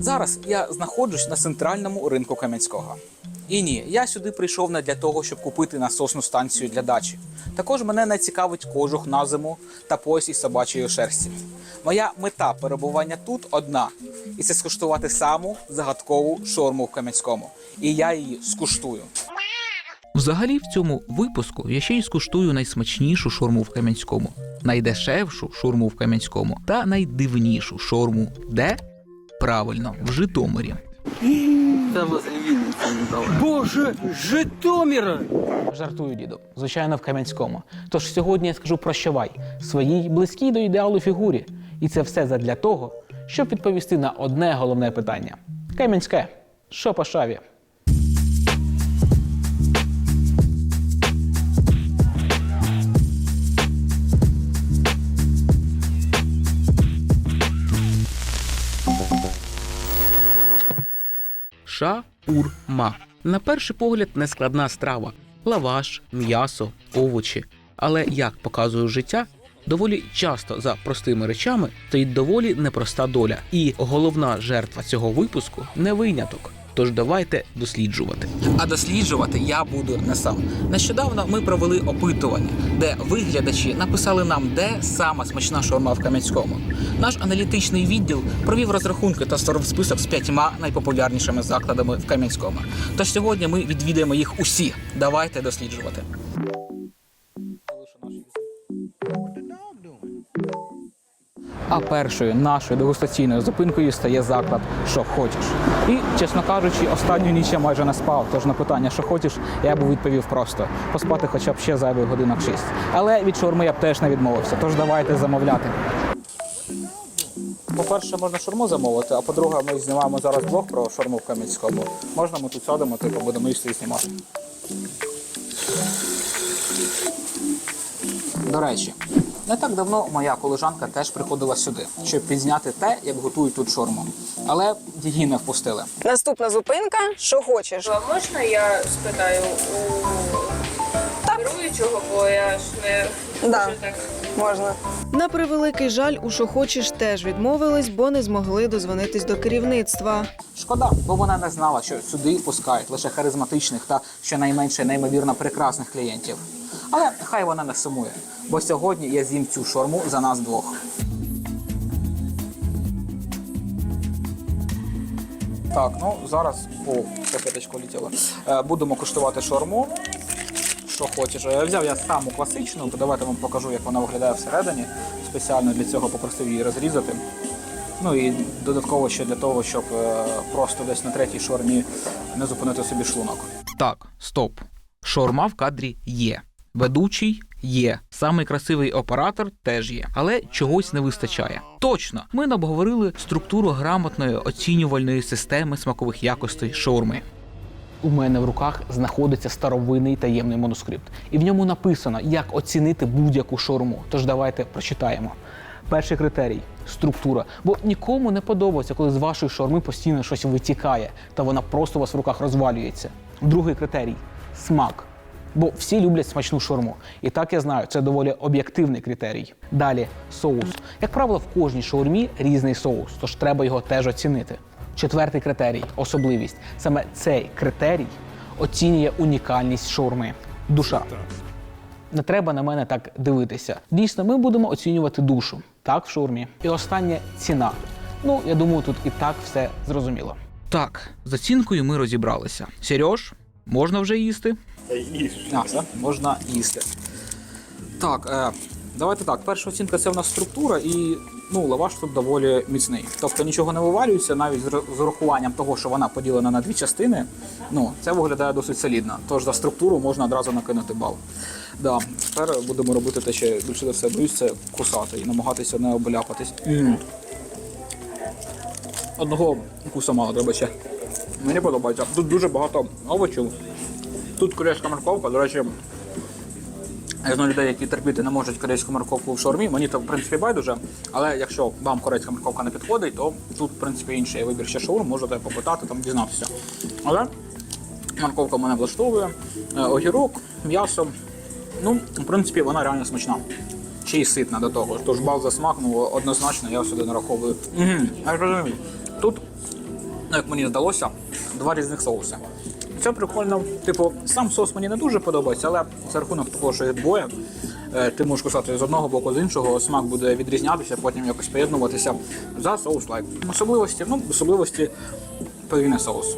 Зараз я знаходжусь на центральному ринку Кам'янського. І ні, я сюди прийшов не для того, щоб купити насосну станцію для дачі. Також мене не цікавить кожух на зиму та пояс із собачої шерсті. Моя мета перебування тут одна, і це скуштувати саму загадкову шорму в Кам'янському. І я її скуштую. Взагалі, в цьому випуску я ще й скуштую найсмачнішу шорму в Кам'янському, найдешевшу шурму в Кам'янському та найдивнішу шорму. Де? Правильно, в Житомирі. Возле Вінниці. Боже, Житомира! Жартую, діду. Звичайно, в Кам'янському. Тож сьогодні я скажу прощавай своїй близькій до ідеалу фігурі. І це все задля того, щоб відповісти на одне головне питання: Кам'янське, що по шаві? Ша-ур-ма. На перший погляд нескладна страва: лаваш, м'ясо, овочі. Але як показує життя, доволі часто за простими речами стоїть доволі непроста доля. І головна жертва цього випуску не виняток. Тож давайте досліджувати. А досліджувати я буду не сам. Нещодавно ми провели опитування, де виглядачі написали нам, де сама смачна шаурма в Кам'янському. Наш аналітичний відділ провів розрахунки та створив список з п'ятьма найпопулярнішими закладами в Кам'янському. Тож сьогодні ми відвідаємо їх усі. Давайте досліджувати. А першою нашою дегустаційною зупинкою стає заклад Що хочеш. І, чесно кажучи, останню ніч я майже не спав. Тож на питання, що хочеш, я б відповів просто поспати хоча б ще зайвих годинок 6. Але від шаурми я б теж не відмовився. Тож давайте замовляти. По-перше, можна шаурму замовити, а по-друге, ми знімаємо зараз блог про шаурму в Кам'янському. Можна ми тут сядемо, типу будемо їсти і знімати. До речі, не так давно моя колежанка теж приходила сюди, щоб підзняти те, як готують тут шорму. Але її не впустили. Наступна зупинка що хочеш. А можна я спитаю у керуючого, бо я ж не Да. можу так. Можна. На превеликий жаль, у що хочеш теж відмовились, бо не змогли дозвонитись до керівництва. Шкода, бо вона не знала, що сюди пускають лише харизматичних та щонайменше неймовірно прекрасних клієнтів. Але хай вона не сумує, бо сьогодні я з'їм цю шорму за нас двох. Так, ну зараз о, копіточку летіло. Е, будемо куштувати шорму. Що хочеш. Я взяв я саму класичну, давайте вам покажу, як вона виглядає всередині. Спеціально для цього попросив її розрізати. Ну і додатково ще для того, щоб е, просто десь на третій шормі не зупинити собі шлунок. Так, стоп. Шорма в кадрі є. Ведучий є. Самий красивий оператор теж є, але чогось не вистачає. Точно, ми обговорили структуру грамотної оцінювальної системи смакових якостей шаурми. У мене в руках знаходиться старовинний таємний манускрипт, і в ньому написано, як оцінити будь-яку шаурму. Тож давайте прочитаємо. Перший критерій структура. Бо нікому не подобається, коли з вашої шаурми постійно щось витікає, та вона просто у вас в руках розвалюється. Другий критерій смак. Бо всі люблять смачну шаурму. І так я знаю, це доволі об'єктивний критерій. Далі соус. Як правило, в кожній шаурмі різний соус, тож треба його теж оцінити. Четвертий критерій особливість. Саме цей критерій оцінює унікальність шаурми. Душа. Не треба на мене так дивитися. Дійсно, ми будемо оцінювати душу, так, в шаурмі. І останнє ціна. Ну, я думаю, тут і так все зрозуміло. Так, з оцінкою ми розібралися. Сереж, можна вже їсти? А, все, можна їсти. Так, е, давайте так. Перша оцінка це в нас структура, і ну, лаваш тут доволі міцний. Тобто нічого не вивалюється, навіть з урахуванням того, що вона поділена на дві частини. Ну, це виглядає досить солідно. Тож за структуру можна одразу накинути бал. Да, тепер будемо робити те, що більше за все боюсь, це кусати і намагатися не обляпатись. М. Одного куса мало треба ще. Мені подобається. Тут дуже багато овочів. Тут корейська морковка, до речі, я знаю людей, які терпіти не можуть корейську морковку в шаурмі. Мені то в принципі байдуже. Але якщо вам корейська морковка не підходить, то тут, в принципі, інший вибір ще шаурм, можете попитати, там дізнатися. Але морковка мене влаштовує, Е, огірок, м'ясо. Ну, в принципі, вона реально смачна. Ще й ситна до того. Тож бал за смак, ну однозначно я сюди нараховую. Угу, я розумію. Тут ну як мені здалося, два різних соуси. Це прикольно. Типу, сам соус мені не дуже подобається, але за рахунок того, що їх двоє, е, ти можеш кусати з одного боку, з іншого, смак буде відрізнятися, потім якось поєднуватися. За соус лайк. Особливості, ну, особливості подвійний соус.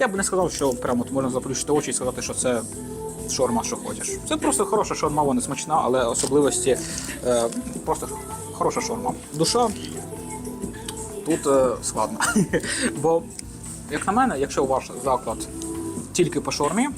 Я б не сказав, що прямо от можна заплющити очі і сказати, що це шаурма, що хочеш. Це просто хороша шаурма, вона смачна, але особливості е, просто хороша шаурма. Душа тут е, складно. Бо, як на мене, якщо ваш заклад тільки по шаурмі,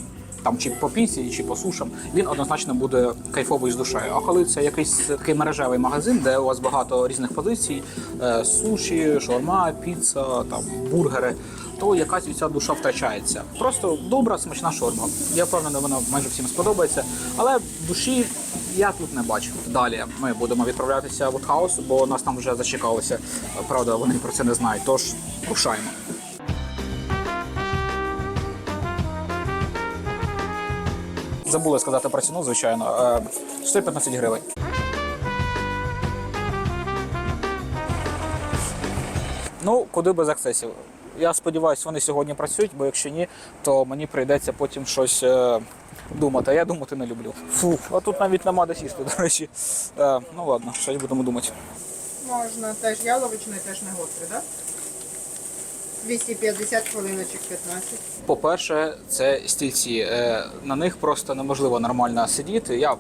там чи по піці, чи по сушам, він однозначно буде кайфовий з душею. А коли це якийсь такий мережевий магазин, де у вас багато різних позицій, е, суші, шаурма, піца, там бургери, то якась ця душа втрачається. Просто добра, смачна шаурма. Я впевнений, вона майже всім сподобається. Але душі я тут не бачу. Далі ми будемо відправлятися в хаус, бо нас там вже зачекалося. Правда, вони про це не знають. Тож рушаємо. Забули сказати про ціну, звичайно. Е, 115 гривень. Ну, куди без акцесів. Я сподіваюся, вони сьогодні працюють, бо якщо ні, то мені прийдеться потім щось е, думати. А я думати не люблю. Фу, а тут навіть нема де сісти, до речі. Е, ну ладно, щось будемо думати. Можна теж яловичний, теж не гострий, так? 250 хвилиночок 15. По-перше, це стільці. Е, На них просто неможливо нормально сидіти. Я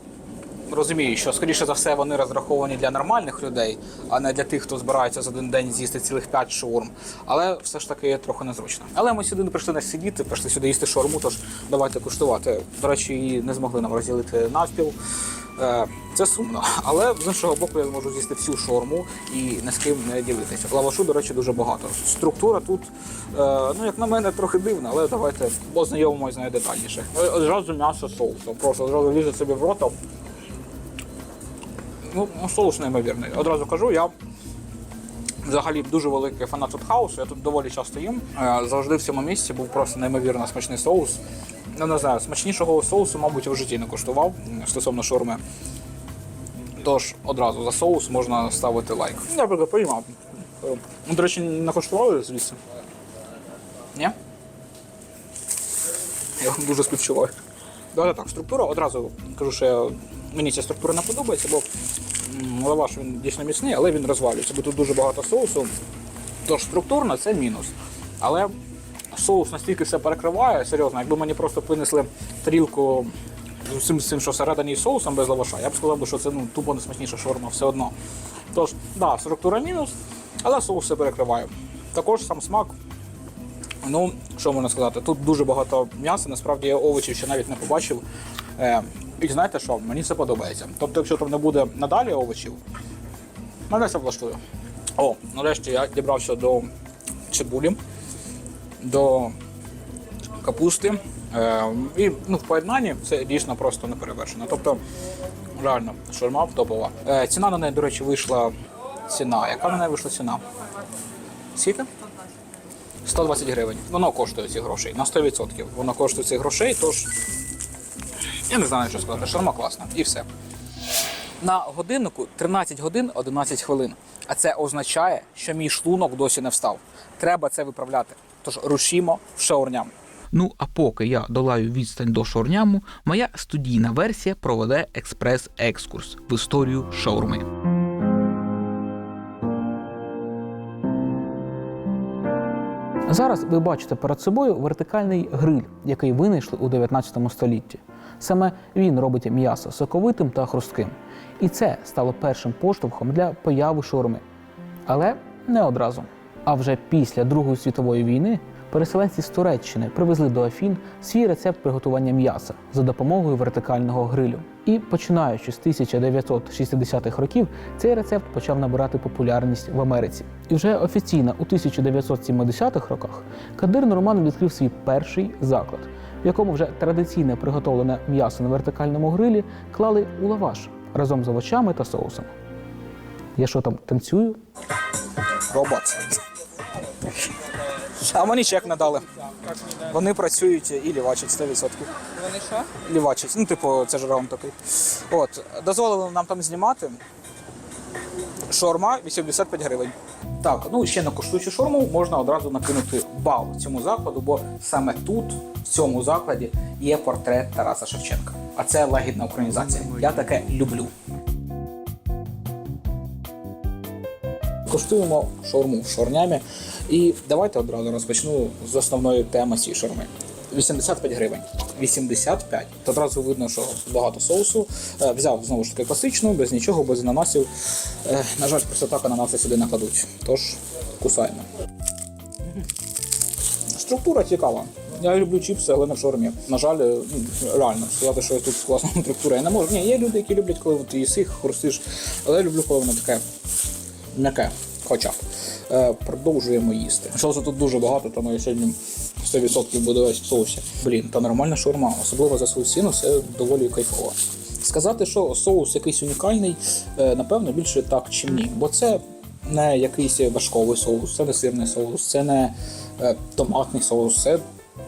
розумію, що скоріше за все вони розраховані для нормальних людей, а не для тих, хто збирається за один день з'їсти цілих 5 шаурм. Але все ж таки трохи незручно. Але ми сюди не прийшли не сидіти, прийшли сюди їсти шаурму, тож давайте куштувати. До речі, її не змогли нам розділити навпіл. Е, Це сумно, але з іншого боку я зможу з'їсти всю шаурму і ні з ким не ділитися. Лавашу, до речі, дуже багато. Структура тут, е, ну як на мене, трохи дивна, але давайте познайомимося з нею детальніше. Е, Одразу м'ясо соусом. Просто одразу лізе собі в рота. Ну, ну, соус неймовірний. Одразу кажу, я взагалі дуже великий фанат хаусу. Я тут доволі часто їм. Е, Завжди в цьому місці був просто неймовірно смачний соус. Ну, не знаю, смачнішого соусу, мабуть, я в житті не куштував м, стосовно шаурми. Тож одразу за соус можна ставити лайк. Я би поїмав. Е, ну, До речі, не коштували звідси? Ні? Я вам дуже співчуваю. Давайте так, структура одразу кажу, що я, мені ця структура не подобається, бо лаваш він дійсно міцний, але він розвалюється, бо тут дуже багато соусу. Тож структурно це мінус. Але соус настільки все перекриває, серйозно, якби мені просто принесли тарілку з усім з цим, що всередині соусом без лаваша, я б сказав, що це ну, тупо несмачніша шаурма все одно. Тож, да, структура мінус, але соус все перекриває. Також сам смак. Ну, що можна сказати, тут дуже багато м'яса, насправді я овочів ще навіть не побачив. Е, і знаєте що, мені це подобається. Тобто, якщо там не буде надалі овочів, мене це влаштує. О, нарешті я дібрався до цибулі, до капусти. Е, і ну, в поєднанні це дійсно просто не перевершено. Тобто, реально, шаурма топова. Е, ціна на неї, до речі, вийшла ціна. Яка на неї вийшла ціна? Скільки? 120 гривень. Воно коштує ці грошей на 100%. Воно коштує цих грошей, тож я не знаю, що сказати. Шарма класна. І все. На годиннику 13 годин 11 хвилин. А це означає, що мій шлунок досі не встав. Треба це виправляти. Тож рушімо в шаурням. Ну а поки я долаю відстань до шаурняму, моя студійна версія проведе експрес-екскурс в історію шаурми. Зараз ви бачите перед собою вертикальний гриль, який винайшли у 19 столітті. Саме він робить м'ясо соковитим та хрустким. І це стало першим поштовхом для появи шаурми. Але не одразу. А вже після Другої світової війни переселенці з Туреччини привезли до Афін свій рецепт приготування м'яса за допомогою вертикального грилю. І починаючи з 1960-х років, цей рецепт почав набирати популярність в Америці. І вже офіційно у 1970-х роках Кадир Нурман відкрив свій перший заклад, в якому вже традиційне приготовлене м'ясо на вертикальному грилі клали у лаваш разом з овочами та соусом. Я що там танцюю? Робот. А мені чек надали. Вони працюють і лівачать 100%. Вони що? Лівачать. Ну, типу, це ж раунд такий. От, дозволили нам там знімати. Шаурма 85 гривень. Так, ну ще на коштуючу шаурму можна одразу накинути бал цьому закладу, бо саме тут, в цьому закладі, є портрет Тараса Шевченка. А це лагідна українізація. Я таке люблю. Коштуємо шаурму в шаурнямі. І давайте одразу розпочну з основної теми цієї шаурми. 85 гривень. 85. То одразу видно, що багато соусу. Е, Взяв знову ж таки класичну, без нічого, без ананасів. Е, На жаль, просто так ананаси сюди накладуть. Тож кусаємо. Структура цікава. Я люблю чіпси, але не в шаурмі. На жаль, е, реально сказати, що тут класна структура. Я не можу. Ні, є люди, які люблять, коли ти їси, хрустиш, але я люблю, коли воно таке м'яке, хоча. Е, продовжуємо їсти. Соусу тут дуже багато, тому я сьогодні 100% буду весь в соусі. Блін, та нормальна шаурма, особливо за свою ціну, це доволі кайфово. Сказати, що соус якийсь унікальний, е, напевно, більше так, чим ні. Бо це не якийсь важковий соус, це не сирний соус, це не е, томатний соус, це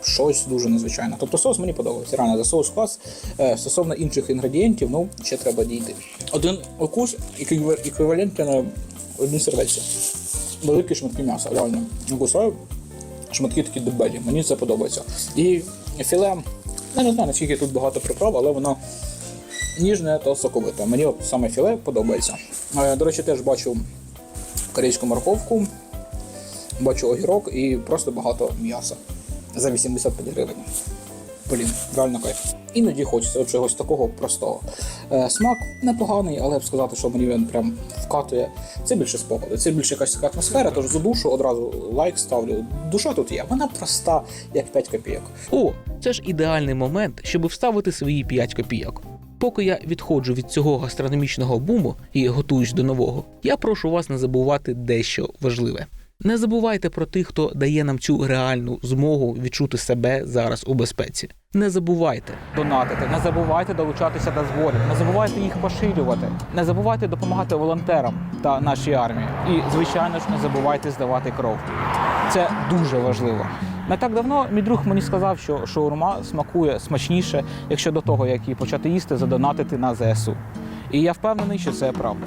щось дуже незвичайне. Тобто соус мені подобається. Реально, за соус клас. Е, Стосовно інших інгредієнтів, ну, ще треба дійти. Один укус еквівалентний на одній серветці. Великі шматки м'яса, реально. Кусаю, шматки такі дебелі. Мені це подобається. І філе, я не знаю, наскільки тут багато приправ, але воно ніжне та соковите. Мені от саме філе подобається. Е, До речі, теж бачу корейську морковку, бачу огірок і просто багато м'яса за 85 гривень. Блін, реально кайф. Іноді хочеться чогось такого простого. Е, смак непоганий, але б сказати, що мені він прям вкатує. Це більше спогади, це більше якась така атмосфера, тож за душу одразу лайк ставлю. Душа тут є, вона проста, як 5 копійок. О, це ж ідеальний момент, щоб вставити свої 5 копійок. Поки я відходжу від цього гастрономічного буму і готуюсь до нового, я прошу вас не забувати дещо важливе. Не забувайте про тих, хто дає нам цю реальну змогу відчути себе зараз у безпеці. Не забувайте. донатити, не забувайте долучатися до зборів, не забувайте їх поширювати, не забувайте допомагати волонтерам та нашій армії. І, звичайно ж, не забувайте здавати кров. Це дуже важливо. Не так давно мій друг мені сказав, що шаурма смакує смачніше, якщо до того, як її почати їсти, задонатити на ЗСУ. І я впевнений, що це правда.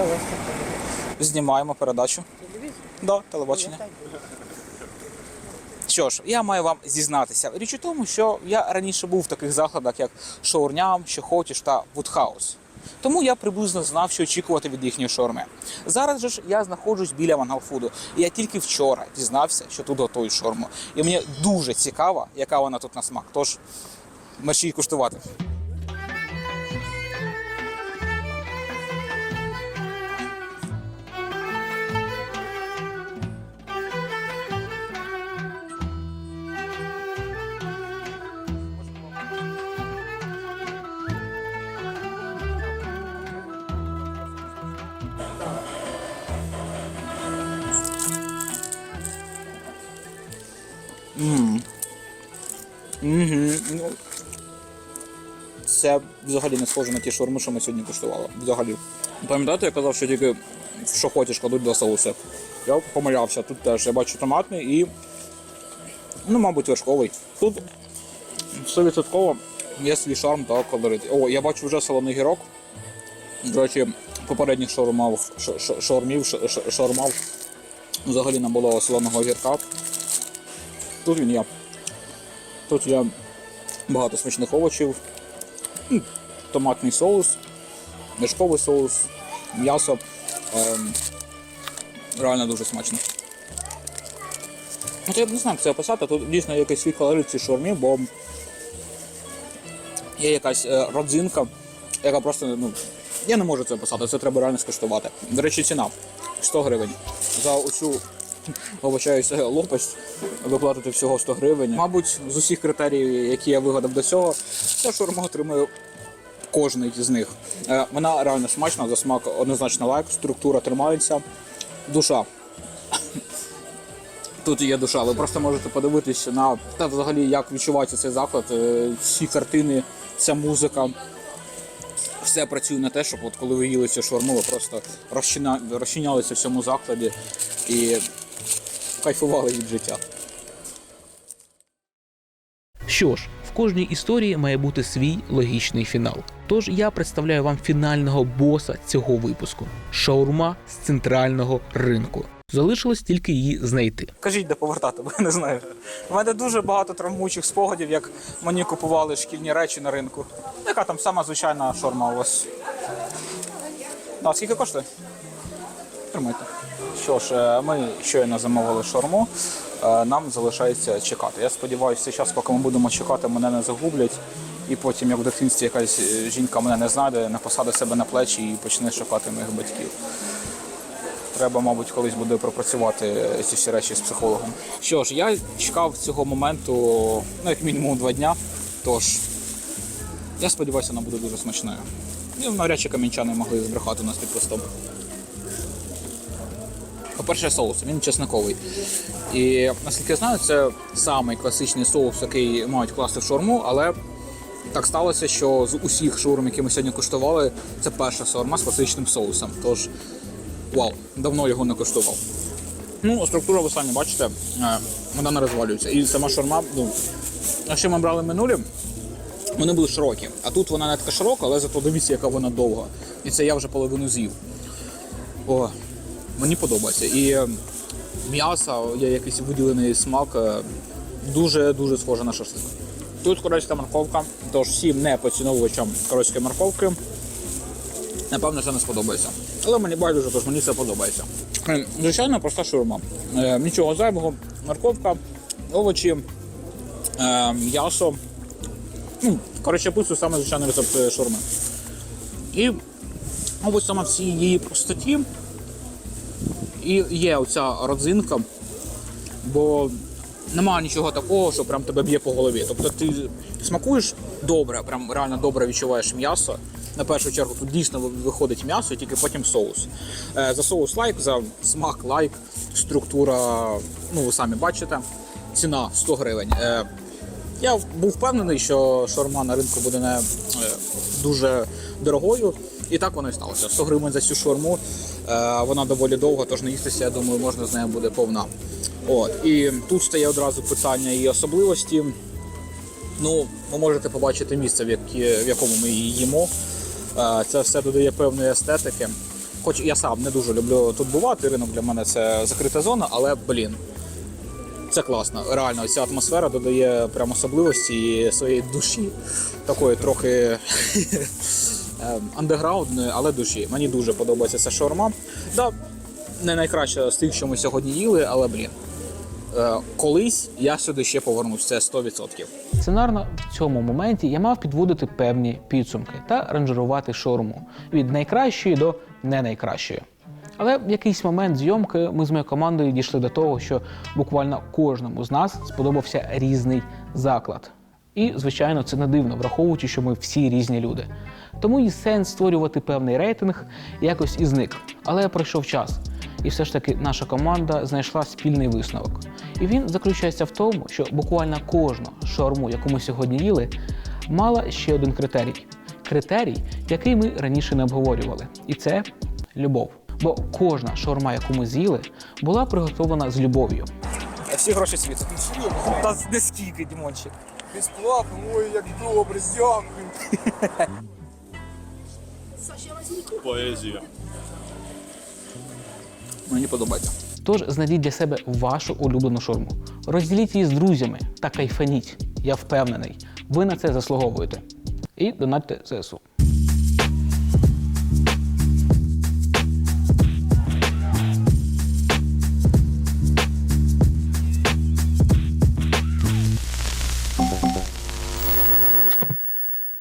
Це у вас? Знімаємо передачу. Да, телебачення. Що ж, я маю вам зізнатися. Річ у тому, що я раніше був в таких закладах, як Шаурням, що хочеш та Вудхаус. Тому я приблизно знав, що очікувати від їхньої шаурми. Зараз же ж я знаходжусь біля Мангалфуду, і я тільки вчора дізнався, що тут готують шаурму. І мені дуже цікаво, яка вона тут на смак. Тож мерщій куштувати. Угу. Ну, це взагалі не схоже на ті шаурми, що ми сьогодні куштували. Взагалі. Пам'ятаєте, я казав, що тільки що хочеш кладуть до соуси. Я помилявся. Тут теж я бачу томатний і, ну, мабуть, вершковий. Тут 100% є свій шарм та колорит. О, я бачу вже солоний гірок. До речі, попередніх шаурмав, ш- ш- шаурмів, ш- ш- шаурмав взагалі не було солоного гірка. Тут він є. Тут є багато смачних овочів, томатний соус, мішковий соус, м'ясо. Ем, реально дуже смачно. Я не знаю, як це описати. Тут дійсно якийсь свій колорит в цій шаурмі, бо є якась е, родзинка, яка просто, ну, я не можу це описати, це треба реально скуштувати. До речі, ціна 100 гривень. За оцю вибачаюся, лопасть виплатити всього 100 гривень. Мабуть, з усіх критеріїв, які я вигадав до цього, ця шаурма отримує кожний з них. Е, Вона реально смачна, за смак однозначно лайк, структура тримається, душа. Тут є душа. Ви просто можете подивитися на та взагалі, як відчувається цей заклад, е, ці картини, ця музика. Все працює на те, щоб от коли ви їли цю шаурму, ви просто розчинялися в цьому закладі і кайфували від життя. Що ж, в кожній історії має бути свій логічний фінал. Тож я представляю вам фінального боса цього випуску шаурма з центрального ринку. Залишилось тільки її знайти. Кажіть, де повертати, бо я не знаю. У мене дуже багато травмуючих спогадів, як мені купували шкільні речі на ринку. Яка там сама звичайна шаурма у вас? Да, скільки коштує? Тримайте. Що ж, е, ми щойно замовили шаурму. Е, Нам залишається чекати. Я сподіваюся, цей час, поки ми будемо чекати, мене не загублять. І потім, як в дитинстві якась е, жінка мене не знайде, не посаде себе на плечі і почне шукати моїх батьків. Треба, мабуть, колись буде пропрацювати ці всі речі з психологом. Що ж, я чекав цього моменту, ну, як мінімум, два дня. Тож, я сподіваюся, вона буде дуже смачною. І навряд чи камінчани могли збрехати нас під постом. По-перше, соус, він чесниковий. І наскільки я знаю, це самий класичний соус, який мають класти в шаурму, але так сталося, що з усіх шаурм, які ми сьогодні куштували, це перша шаурма з класичним соусом. Тож Вау, давно його не коштував. Ну, структура ви самі бачите, е, вона не розвалюється. І сама шаурма, ну, якщо ми брали минулі, вони були широкі. А тут вона не така широка, але зато дивіться, яка вона довга. І це я вже половину з'їв. О, мені подобається. І е, м'ясо, є якийсь виділений смак, дуже-дуже схоже на шашлик. Тут корейська морковка, тож всім не поціновувачам корейської морковки напевно, це не сподобається. Але мені байдуже, тож мені це подобається. Е, Звичайно, проста шаурма. Е, Нічого зайвого, морковка, овочі, м'ясо. Ну, коротше, пусту саме звичайний рецепт шаурми. І мабуть, саме в цій її простоті і є оця родзинка, бо немає нічого такого, що прям тебе б'є по голові. Тобто ти смакуєш добре, прям реально добре відчуваєш м'ясо. На першу чергу тут дійсно виходить м'ясо, і тільки потім соус. Е, За соус лайк, за смак лайк, структура, ну ви самі бачите. Ціна 100 гривень. Е, Я був впевнений, що шаурма на ринку буде не е, дуже дорогою. І так воно і сталося. 100 гривень за цю шаурму. Е, Вона доволі довга, тож наїстися, я думаю, можна з нею буде повна. От. І тут стає одразу питання і особливості. Ну, ви можете побачити місце, в, які, в якому ми її їмо. Е, Це все додає певної естетики. Хоч я сам не дуже люблю тут бувати, ринок для мене це закрита зона, але блін. Це класно. Реально, ця атмосфера додає прям особливості своєї душі, такої трохи андеграундної, але душі. Мені дуже подобається ця шаурма. Да, не найкраща з тих, що ми сьогодні їли, але блін. Е, Колись я сюди ще повернусь, це 100%. Сценарно в цьому моменті я мав підводити певні підсумки та ранжирувати шаурму від найкращої до не найкращої. Але в якийсь момент зйомки ми з моєю командою дійшли до того, що буквально кожному з нас сподобався різний заклад. І, звичайно, це не дивно, враховуючи, що ми всі різні люди. Тому і сенс створювати певний рейтинг якось і зник. Але пройшов час, і все ж таки наша команда знайшла спільний висновок. І він заключається в тому, що буквально кожну шаурму, яку ми сьогодні їли, мала ще один критерій. Критерій, який ми раніше не обговорювали, і це любов. Бо кожна шаурма, яку ми з'їли, була приготовлена з любов'ю. Всі гроші світу. Та не скільки, Дімончик. Безплатно, ой, як добре, дякую. Поезія. Мені подобається. Тож знайдіть для себе вашу улюблену шурму. Розділіть її з друзями та кайфаніть. Я впевнений, ви на це заслуговуєте. І донатьте ЗСУ.